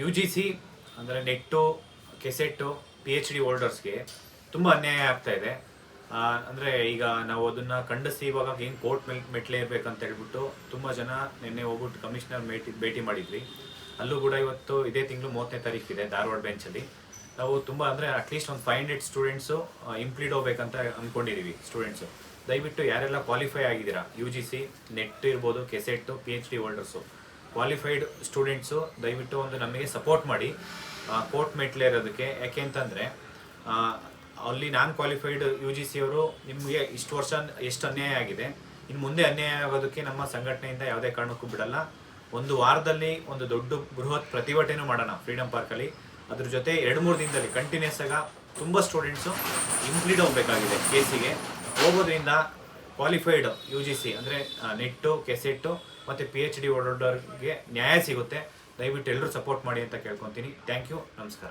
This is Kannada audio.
ಯು ಜಿ ಸಿ ಅಂದರೆ net, KSET P H D ಹೋಲ್ಡರ್ಸ್ಗೆ ತುಂಬ ಅನ್ಯಾಯ ಆಗ್ತಾ ಇದೆ. ಅಂದರೆ ಈಗ ನಾವು ಅದನ್ನು ಖಂಡಿಸಿ ಇವಾಗ ಹೆಂಗೆ ಕೋರ್ಟ್ ಮೆಲ್ ಮೆಟ್ಲೇ ಇರ್ಬೇಕಂತ ಹೇಳ್ಬಿಟ್ಟು ತುಂಬ ಜನ ನಿನ್ನೆ ಹೋಗ್ಬಿಟ್ಟು ಕಮಿಷನರ್ ಭೇಟಿ ಭೇಟಿ ಮಾಡಿದ್ವಿ. ಅಲ್ಲೂ ಕೂಡ ಇವತ್ತು ಇದೇ ತಿಂಗಳು ಮೂವತ್ತನೇ ತಾರೀಕಿದೆ ಧಾರವಾಡ ಬೆಂಚಲ್ಲಿ. ನಾವು ತುಂಬ ಅಂದರೆ ಅಟ್ಲೀಸ್ಟ್ ಒಂದು ಫೈವ್ ಹಂಡ್ರೆಡ್ ಸ್ಟೂಡೆಂಟ್ಸು ಇಂಪ್ಲೀಡ್ ಹೋಗ್ಬೇಕಂತ ಅಂದ್ಕೊಂಡಿದ್ದೀವಿ ಸ್ಟೂಡೆಂಟ್ಸು ದಯವಿಟ್ಟು ಯಾರೆಲ್ಲ ಕ್ವಾಲಿಫೈ ಆಗಿದ್ದೀರಾ? ಯು ಜಿ ಸಿ ನೆಟ್ ಇರ್ಬೋದು, KSET P H D holders. Qualified students ದಯವಿಟ್ಟು ಒಂದು ನಮಗೆ ಸಪೋರ್ಟ್ ಮಾಡಿ. ಕೋರ್ಟ್ ಮೆಟ್ಲೆ ಇರೋದಕ್ಕೆ. ಯಾಕೆ ಅಂತಂದರೆ ಅಲ್ಲಿ non qualified U G C ಅವರು ನಿಮಗೆ ಇಷ್ಟು ವರ್ಷ ಎಷ್ಟು ಅನ್ಯಾಯ ಆಗಿದೆ. ಇನ್ನು ಮುಂದೆ ಅನ್ಯಾಯ ಆಗೋದಕ್ಕೆ ನಮ್ಮ ಸಂಘಟನೆಯಿಂದ ಯಾವುದೇ ಕಾರಣಕ್ಕೂ ಬಿಡಲ್ಲ. ಒಂದು ವಾರದಲ್ಲಿ ಒಂದು ದೊಡ್ಡ ಬೃಹತ್ ಪ್ರತಿಭಟನೆ ಮಾಡೋಣ ಫ್ರೀಡಮ್ ಪಾರ್ಕಲ್ಲಿ ಅದ್ರ ಜೊತೆ ಎರಡು ಮೂರು ದಿನದಲ್ಲಿ ಕಂಟಿನ್ಯೂಸ್ ಆಗ ತುಂಬ ಸ್ಟೂಡೆಂಟ್ಸು ಇನ್ಕ್ಲೀಡ್ ಹೋಗಬೇಕಾಗಿದೆ ಕೇಸಿಗೆ ಹೋಗೋದ್ರಿಂದ ಕ್ವಾಲಿಫೈಡ್ ಯು ಜಿ ಸಿ ಅಂದರೆ ನೆಟ್ಟು, ಕೆಸೆಟ್ಟು ಮತ್ತು ಪಿ ಎಚ್ ಡಿ ಓಡೋರ್ಗೆ ನ್ಯಾಯ ಸಿಗುತ್ತೆ. ದಯವಿಟ್ಟು ಎಲ್ಲರೂ ಸಪೋರ್ಟ್ ಮಾಡಿ ಅಂತ ಕೇಳ್ಕೊತೀನಿ. ಥ್ಯಾಂಕ್ ಯು ನಮಸ್ಕಾರ.